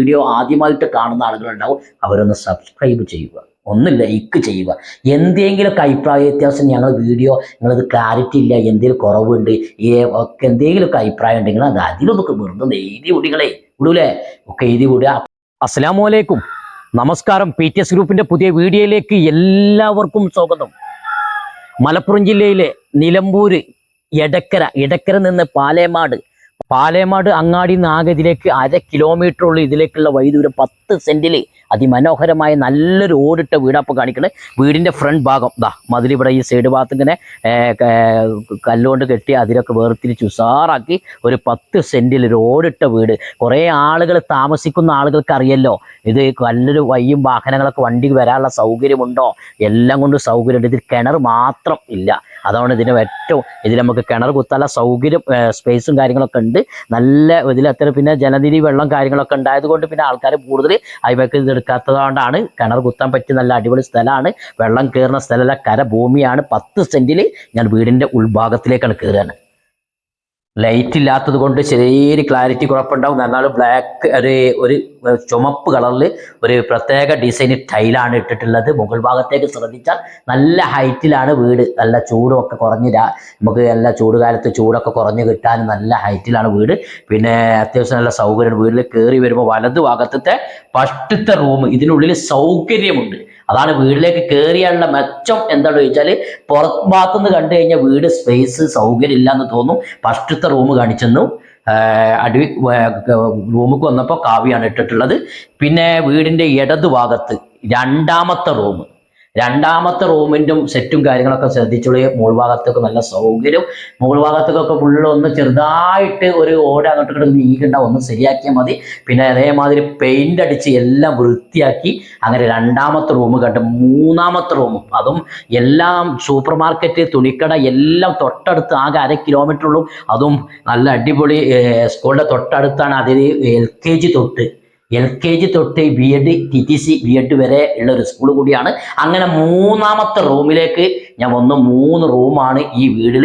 Video ആദ്യമായിട്ട് കാണുന്ന ആളുകളുണ്ടാവും അവരൊന്ന് സബ്സ്ക്രൈബ് ചെയ്യുക. ഒന്ന് ലൈക്ക് ചെയ്യുക. എന്തെങ്കിലുമൊക്കെ അഭിപ്രായ വ്യത്യാസം ഞങ്ങൾ വീഡിയോ നിങ്ങളത് ക്ലാരിറ്റി ഇല്ല എന്തെങ്കിലും കുറവുണ്ട് ഈ ഒക്കെ എന്തെങ്കിലുമൊക്കെ അഭിപ്രായം ഉണ്ടെങ്കിൽ അത് അതിലൊന്നൊക്കെ വെറുതെ എഴുതി വിടികളെ. വിടൂലേ? ഒക്കെ എഴുതി വിടുക. അസ്സലാമു അലൈക്കും. നമസ്കാരം. പി ടി എസ് ഗ്രൂപ്പിന്റെ പുതിയ വീഡിയോയിലേക്ക് എല്ലാവർക്കും സ്വാഗതം. മലപ്പുറം ജില്ലയിലെ നിലമ്പൂര് എടക്കര എടക്കര നിന്ന് പാലേമാട് പാലേമാട് അങ്ങാടി നാഗതിലേക്ക് അര കിലോമീറ്റർ ഉള്ള ഇതിലേക്കുള്ള വൈദൂരം പത്ത് സെന്റിൽ അതിമനോഹരമായ നല്ലൊരു ഓടിട്ട വീടാപ്പ് കാണിക്കുന്നത് വീടിന്റെ ഫ്രണ്ട് ഭാഗം. ദാ മതിൽ ഇവിടെ ഈ സൈഡ് ഭാഗത്ത് ഇങ്ങനെ കല്ലുകൊണ്ട് കെട്ടി അതിലൊക്കെ വേർതിരിച്ച് ഉസാറാക്കി ഒരു പത്ത് സെന്റിൽ ഒരു ഓടിട്ട വീട്. കുറേ ആളുകൾ താമസിക്കുന്ന ആളുകൾക്ക് അറിയല്ലോ ഇത് നല്ലൊരു വയ്യും വാഹനങ്ങളൊക്കെ വണ്ടി വരാനുള്ള സൗകര്യമുണ്ടോ? എല്ലാം കൊണ്ട് സൗകര്യമുണ്ട്. ഇതിൽ കിണർ മാത്രം ഇല്ല. അതാണ് ഇതിന് ഏറ്റവും ഇതിൽ നമുക്ക് കിണർ കുത്താനുള്ള സൗകര്യം സ്പേസും കാര്യങ്ങളൊക്കെ ഉണ്ട്. നല്ല ഇതിൽ അത്ര പിന്നെ ജലനിധി വെള്ളം കാര്യങ്ങളൊക്കെ ഉണ്ടായത് കൊണ്ട് പിന്നെ ആൾക്കാർ കൂടുതൽ അയവക്ക് ഇത് എടുക്കാത്തതുകൊണ്ടാണ് കിണർ കുത്താൻ പറ്റിയ നല്ല അടിപൊളി സ്ഥലമാണ്. വെള്ളം കയറുന്ന സ്ഥലമല്ല കര ഭൂമിയാണ് പത്ത് സെന്റിൽ ഞാൻ വീടിന്റെ ഉൾഭാഗത്തിലേക്കാണ് കയറുകയാണ്. ലൈറ്റ് ഇല്ലാത്തത് കൊണ്ട് ചെറിയൊരു ക്ലാരിറ്റി കുഴപ്പമുണ്ടാവും എന്നാലും ബ്ലാക്ക് ഒരു ഒരു ചുമപ്പ് കളറിൽ ഒരു പ്രത്യേക ഡിസൈൻ ടൈലാണ് ഇട്ടിട്ടുള്ളത്. മുകൾ ഭാഗത്തേക്ക് ശ്രദ്ധിച്ചാൽ നല്ല ഹൈറ്റിലാണ് വീട്. നല്ല ചൂടും ഒക്കെ കുറഞ്ഞ് നമുക്ക് നല്ല ചൂട് കാലത്ത് ചൂടൊക്കെ കുറഞ്ഞ് കിട്ടാൻ നല്ല ഹൈറ്റിലാണ് വീട്. പിന്നെ അത്യാവശ്യം നല്ല സൗകര്യമാണ് വീട്ടിൽ കയറി വരുമ്പോൾ വലതു ഭാഗത്തെ ഫസ്റ്റത്തെ റൂം ഇതിനുള്ളിൽ സൗകര്യമുണ്ട്. അതാണ് വീട്ടിലേക്ക് കയറിയാനുള്ള മെച്ചം എന്താണെന്ന് ചോദിച്ചാൽ പുറത്ത് ഭാഗത്തുനിന്ന് കണ്ടു കഴിഞ്ഞാൽ വീട് സ്പേസ് സൗകര്യം ഇല്ലാന്ന് തോന്നും. ഫസ്റ്റത്തെ റൂം കാണിച്ചെന്നു. അടി റൂമിൽ വന്നപ്പോൾ കാവ്യാണ് ഇട്ടിട്ടുള്ളത്. പിന്നെ വീടിന്റെ ഇടതു ഭാഗത്ത് രണ്ടാമത്തെ റൂം രണ്ടാമത്തെ റൂമിന്റെ സെറ്റും കാര്യങ്ങളൊക്കെ ശ്രദ്ധിച്ചോളി. മുകൾ ഭാഗത്തൊക്കെ നല്ല സൗകര്യം. മുകൾ ഭാഗത്തൊക്കെ ഫുള്ള് ഒന്ന് ചെറുതായിട്ട് ഒരു ഓട അങ്ങോട്ട് ഇങ്ങോട്ട് നീക്കണ്ട ഒന്ന് ശരിയാക്കിയാൽ മതി. പിന്നെ അതേമാതിരി പെയിന്റ് അടിച്ച് എല്ലാം വൃത്തിയാക്കി അങ്ങനെ രണ്ടാമത്തെ റൂം കണ്ട് മൂന്നാമത്തെ റൂമും അതും എല്ലാം സൂപ്പർ മാർക്കറ്റ് തുണിക്കട എല്ലാം തൊട്ടടുത്ത് ആകെ അര കിലോമീറ്റർ ഉള്ളൂ. അതും നല്ല അടിപൊളി സ്കൂളിന്റെ തൊട്ടടുത്താണ് അതിൽ എൽ കെ ജി തൊട്ട്. എൽ കെ ജി തൊട്ട് B Ed T T C B Ed വരെ ഉള്ള ഒരു സ്കൂൾ കൂടിയാണ്. അങ്ങനെ മൂന്നാമത്തെ റൂമിലേക്ക് ഞാൻ വന്ന് മൂന്ന് റൂമാണ് ഈ വീടിൽ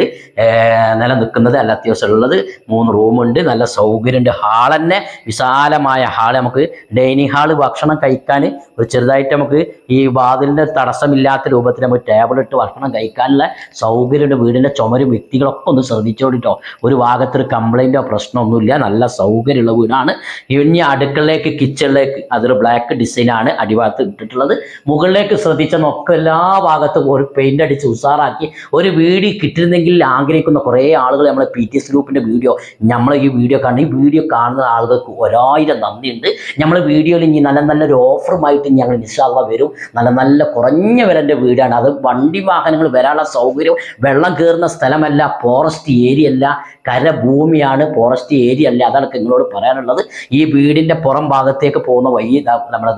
നിലനിൽക്കുന്നത്. അല്ല അത്യാവശ്യം ഉള്ളത്. മൂന്ന് റൂമുണ്ട്. നല്ല സൗകര്യമുണ്ട്. ഹാൾ തന്നെ വിശാലമായ ഹാൾ നമുക്ക് ഡൈനിങ് ഹാൾ ഭക്ഷണം കഴിക്കാൻ ഒരു ചെറുതായിട്ട് നമുക്ക് ഈ വാതിലിന്റെ തടസ്സമില്ലാത്ത രൂപത്തിൽ നമുക്ക് ടേബിൾ ഇട്ട് ഭക്ഷണം കഴിക്കാനുള്ള സൗകര്യമുണ്ട്. വീടിന്റെ ചുമരും വ്യക്തികളൊക്കെ ഒന്ന് ശ്രദ്ധിച്ചോടിട്ടോ ഒരു ഭാഗത്തൊരു കംപ്ലൈന്റോ പ്രശ്നമൊന്നുമില്ല നല്ല സൗകര്യമുള്ള വീടാണ്. ഇനി അടുക്കളയിലേക്ക് കിച്ചണിലേക്ക് അതൊരു ബ്ലാക്ക് ഡിസൈനാണ് അടിഭാഗത്ത് ഇട്ടിട്ടുള്ളത്. മുകളിലേക്ക് ശ്രദ്ധിച്ച നോക്ക. എല്ലാ ഭാഗത്തും ഒരു പെയിന്റ് അടിച്ച് ഉസാറാക്കി ഒരു വീഡിയോ കിട്ടിരുന്നെങ്കിൽ ആഗ്രഹിക്കുന്ന കുറേ ആളുകൾ നമ്മളെ പി ടി എസ് ഗ്രൂപ്പിന്റെ വീഡിയോ നമ്മൾ ഈ വീഡിയോ കാണുന്ന ഈ വീഡിയോ കാണുന്ന ആളുകൾക്ക് ഒരായിരം നന്ദിയുണ്ട്. നമ്മൾ വീഡിയോയിൽ ഇനി നല്ല നല്ലൊരു ഓഫറുമായിട്ട് ഞങ്ങൾ നിശാള്ള വരും. നല്ല നല്ല കുറഞ്ഞ വിലന്റെ വീടാണ്. അത് വണ്ടി വാഹനങ്ങൾ വരാനുള്ള സൗകര്യം വെള്ളം കയറുന്ന സ്ഥലമല്ല ഫോറസ്റ്റ് ഏരിയ അല്ല കരഭൂമിയാണ് ഫോറസ്റ്റ് ഏരിയ അല്ല. അതാണ് നിങ്ങളോട് പറയാനുള്ളത്. ഈ വീടിന്റെ പുറം ഭാഗത്തേക്ക് പോകുന്ന വഴി നമ്മുടെ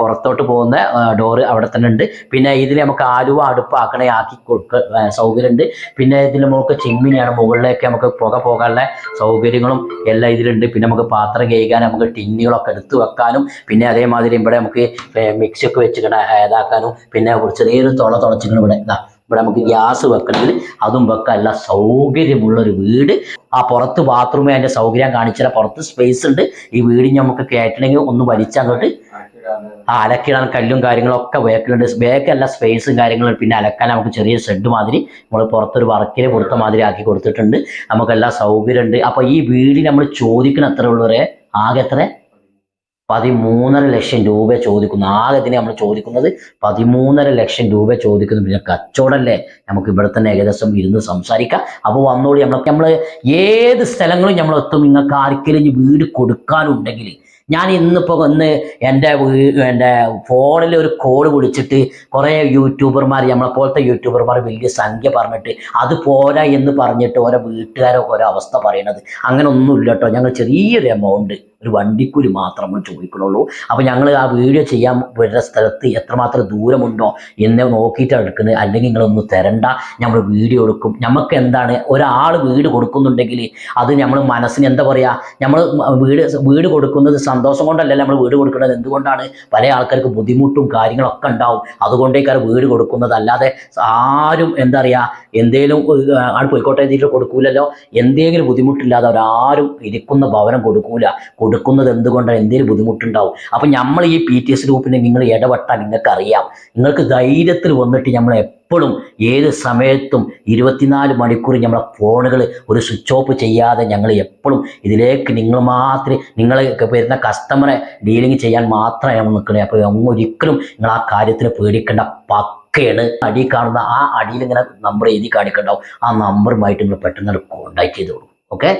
പുറത്തോട്ട് പോകുന്ന ഡോറ് അവിടെ തന്നെ ഉണ്ട്. പിന്നെ ഇതിൽ നമുക്ക് ആലുവ അടുപ്പാക്കണേ ആക്കി കൊടുക്ക സൗകര്യം സൗകര്യമുണ്ട് പിന്നെ ഇതിൽ നമുക്ക് ചിമ്മിനിയാണ് മുകളിലേക്ക് നമുക്ക് പുക പോകാനുള്ള സൗകര്യങ്ങളും എല്ലാം ഇതിലുണ്ട്. പിന്നെ നമുക്ക് പാത്രം കഴുകാൻ നമുക്ക് ടിന്നുകളൊക്കെ എടുത്തു വെക്കാനും പിന്നെ അതേമാതിരി ഇവിടെ നമുക്ക് മിക്സി ഒക്കെ വെച്ചിട്ട് ഇതാക്കാനും പിന്നെ ചെറിയൊരു തുള തുളച്ചിട്ട് ഇവിടെ ഇതാ ഇവിടെ നമുക്ക് ഗ്യാസ് വെക്കണമെങ്കിൽ അതും എല്ലാ സൗകര്യമുള്ള ഒരു വീട്. ആ പുറത്ത് ബാത്റൂമേ അതിന്റെ സൗകര്യം കാണിച്ചാൽ പുറത്ത് സ്പേസ് ഉണ്ട്. ഈ വീടിന് നമുക്ക് കയറ്റണമെങ്കിൽ ഒന്ന് വലിച്ചങ്ങോട്ട് ആ അലക്കിടാൻ കല്ലും കാര്യങ്ങളൊക്കെ വേക്കലുണ്ട്. വേക്കല്ല സ്പേസും കാര്യങ്ങളും. പിന്നെ അലക്കാൻ നമുക്ക് ചെറിയ ഷെഡ് മാതിരി നമ്മൾ പുറത്തൊരു വർക്കിന് കൊടുത്ത മാതിരി ആക്കി കൊടുത്തിട്ടുണ്ട്. നമുക്കെല്ലാം സൗകര്യമുണ്ട്. അപ്പോൾ ഈ വീട് നമ്മൾ ചോദിക്കുന്ന എത്ര ഉള്ളവരെ ആകെ എത്ര? പതിമൂന്നര ലക്ഷം രൂപ ചോദിക്കുന്നു. ആകെ ഇതിനെ നമ്മൾ ചോദിക്കുന്നത് പതിമൂന്നര ലക്ഷം രൂപ ചോദിക്കുന്നു. പിന്നെ കച്ചവടമല്ലേ നമുക്ക് ഇവിടെ തന്നെ ഏകദേശം ഇരുന്ന് സംസാരിക്കാം. അപ്പോൾ വന്നോളി നമ്മൾ നമ്മൾ ഏത് സ്ഥലങ്ങളും നമ്മൾ എത്തും നിങ്ങൾക്ക് ആർക്കെങ്കിലും വീട് കൊടുക്കാനുണ്ടെങ്കിൽ ഞാൻ ഇന്നിപ്പോൾ ഒന്ന് എന്റെ എന്റെ ഫോണിൽ ഒരു കോൾ വിളിച്ചിട്ട് കുറേ യൂട്യൂബർമാർ നമ്മളെ പോലത്തെ യൂട്യൂബർമാർ വലിയ സംഖ്യ പറഞ്ഞിട്ട് അത് പോരാ എന്ന് പറഞ്ഞിട്ട് ഓരോ വീട്ടുകാരൊക്കെ ഓരോ അവസ്ഥ പറയണത്. അങ്ങനെ ഒന്നുമില്ല കേട്ടോ ഞങ്ങൾ ചെറിയൊരു എമൗണ്ട് ഒരു വണ്ടിക്കൂലി മാത്രം നമ്മൾ ചോദിക്കണുള്ളൂ. അപ്പോൾ ഞങ്ങൾ ആ വീഡിയോ ചെയ്യാൻ വരുന്ന സ്ഥലത്ത് എത്രമാത്രം ദൂരമുണ്ടോ എന്ന് നോക്കിയിട്ടാണ് എടുക്കുന്നത്. അല്ലെങ്കിൽ നിങ്ങളൊന്ന് തരണ്ട. നമ്മൾ വീഡിയോ എടുക്കും. നമുക്ക് എന്താണ്? ഒരാൾ വീട് കൊടുക്കുന്നുണ്ടെങ്കിൽ അത് നമ്മൾ മനസ്സിന് എന്താ പറയുക നമ്മൾ വീട് വീട് കൊടുക്കുന്നത് സന്തോഷം കൊണ്ടല്ല നമ്മൾ വീട് കൊടുക്കുന്നത്? എന്തുകൊണ്ടാണ്? പല ആൾക്കാർക്ക് ബുദ്ധിമുട്ടും കാര്യങ്ങളൊക്കെ ഉണ്ടാവും. അതുകൊണ്ടേക്കാർ വീട് കൊടുക്കുന്നത്. അല്ലാതെ ആരും എന്താ പറയുക എന്തേലും ആണ് പോയിക്കോട്ടെ ചെയ്തിട്ട് കൊടുക്കൂലല്ലോ. എന്തെങ്കിലും ബുദ്ധിമുട്ടില്ലാതെ ഒരാരും ഇരിക്കുന്ന ഭവനം കൊടുക്കൂല. കൊടുക്കുന്നത് എന്തുകൊണ്ടാണ്? എന്തെങ്കിലും ബുദ്ധിമുട്ടുണ്ടാവും. അപ്പം നമ്മൾ ഈ പി ടി എസ് ഗ്രൂപ്പിനെ നിങ്ങൾ ഇടപെട്ടാൽ നിങ്ങൾക്ക് അറിയാം നിങ്ങൾക്ക് ധൈര്യത്തിൽ വന്നിട്ട് നമ്മൾ എപ്പോഴും ഏത് സമയത്തും ഇരുപത്തിനാല് മണിക്കൂർ നമ്മളെ ഫോണുകൾ ഒരു സ്വിച്ച് ഓഫ് ചെയ്യാതെ ഞങ്ങൾ എപ്പോഴും ഇതിലേക്ക് നിങ്ങൾ മാത്രമേ നിങ്ങൾ വരുന്ന കസ്റ്റമറെ ഡീലിംഗ് ചെയ്യാൻ മാത്രമേ നമ്മൾ നിൽക്കണേ അപ്പോൾ ഒരിക്കലും നിങ്ങൾ ആ കാര്യത്തിന് പേടിക്കേണ്ട. പക്കയാണ്. അടി കാണുന്ന ആ അടിയിൽ ഇങ്ങനെ നമ്പർ എഴുതി കാണിക്കണ്ടാവും. ആ നമ്പറുമായിട്ട് നിങ്ങൾ പെട്ടെന്ന് കോൺടാക്ട് ചെയ്തോളൂ. ഓക്കെ